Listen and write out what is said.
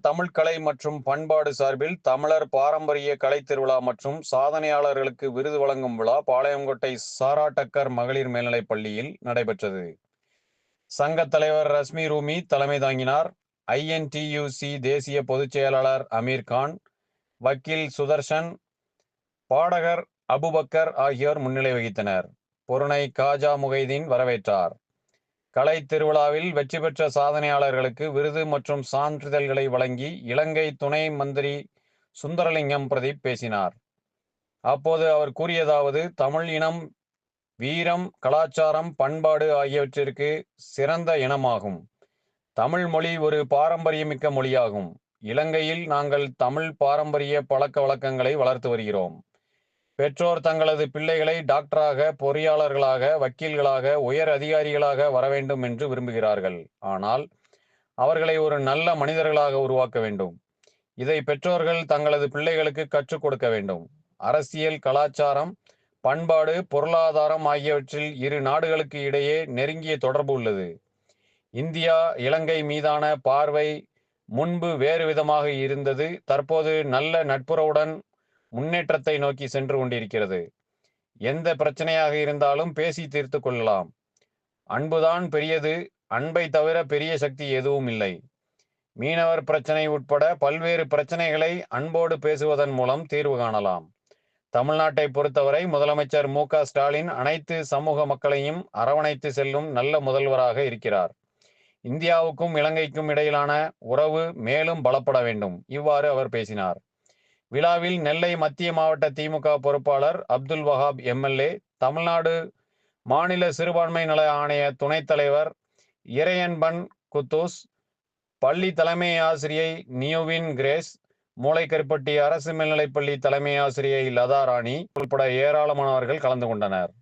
தமிழ் கலை மற்றும் பண்பாடு சார்பில் தமிழர் பாரம்பரிய கலை திருவிழா மற்றும் சாதனையாளர்களுக்கு விருது வழங்கும் விழா பாளையங்கோட்டை சாராட்டக்கர் மகளிர் மேல்நிலைப் பள்ளியில் நடைபெற்றது. சங்க தலைவர் ரஸ்மி ரூமி தலைமை தாங்கினார். ஐஎன்டியூசி தேசிய பொதுச் செயலாளர் அமீர்கான் வக்கீல் சுதர்ஷன் பாடகர் அபுபக்கர் ஆகியோர் முன்னிலை வகித்தனர். பொருணை காஜா முகைதீன் வரவேற்றார். கலை திருவிழாவில் வெற்றி பெற்ற சாதனையாளர்களுக்கு விருது மற்றும் சான்றிதழ்களை வழங்கி இலங்கை துணை மந்திரி சுந்தரலிங்கம் பிரதீப் பேசினார். அப்போது அவர் கூறியதாவது தமிழ் இனம் வீரம் கலாச்சாரம் பண்பாடு ஆகியவற்றிற்கு சிறந்த இனமாகும். தமிழ் மொழி ஒரு பாரம்பரியமிக்க மொழியாகும். இலங்கையில் நாங்கள் தமிழ் பாரம்பரிய பழக்க வழக்கங்களை வளர்த்து வருகிறோம். பெற்றோர் தங்களது பிள்ளைகளை டாக்டராக பொறியாளர்களாக வக்கீல்களாக உயர் அதிகாரிகளாக வர வேண்டும் என்று விரும்புகிறார்கள். ஆனால் அவர்களை ஒரு நல்ல மனிதர்களாக உருவாக்க வேண்டும். இதை பெற்றோர்கள் தங்களது பிள்ளைகளுக்கு கற்றுக் கொடுக்க வேண்டும். அரசியல் கலாச்சாரம் பண்பாடு பொருளாதாரம் ஆகியவற்றில் இரு நாடுகளுக்கு இடையே நெருங்கிய தொடர்பு உள்ளது. இந்தியா இலங்கை மீதான பார்வை முன்பு வேறு விதமாக இருந்தது. தற்போது நல்ல நட்புறவுடன் முன்னேற்றத்தை நோக்கி சென்று கொண்டிருக்கிறது. எந்த பிரச்சனையாக இருந்தாலும் பேசி தீர்த்து கொள்ளலாம். அன்புதான் பெரியது அன்பை தவிர பெரிய சக்தி எதுவும் இல்லை. மீனவர் பிரச்சனை உட்பட பல்வேறு பிரச்சனைகளை அன்போடு பேசுவதன் மூலம் தீர்வு காணலாம். தமிழ்நாட்டை பொறுத்தவரை முதலமைச்சர் மு ஸ்டாலின் அனைத்து சமூக மக்களையும் அரவணைத்து செல்லும் நல்ல முதல்வராக இருக்கிறார். இந்தியாவுக்கும் இலங்கைக்கும் இடையிலான உறவு மேலும் பலப்பட வேண்டும். இவ்வாறு அவர் பேசினார். விழாவில் நெல்லை மத்திய மாவட்ட திமுக பொறுப்பாளர் அப்துல் வஹாப் எம்எல்ஏ தமிழ்நாடு மாநில சிறுபான்மை நல ஆணைய துணைத் தலைவர் இறையன்பன் குத்தூஸ் பள்ளி தலைமை ஆசிரியை நியோவின் கிரேஸ் மூளைக்கருப்பட்டி அரசு மேல்நிலைப்பள்ளி தலைமை ஆசிரியை லதா ராணி உட்பட ஏராளமானவர்கள் கலந்து கொண்டனர்.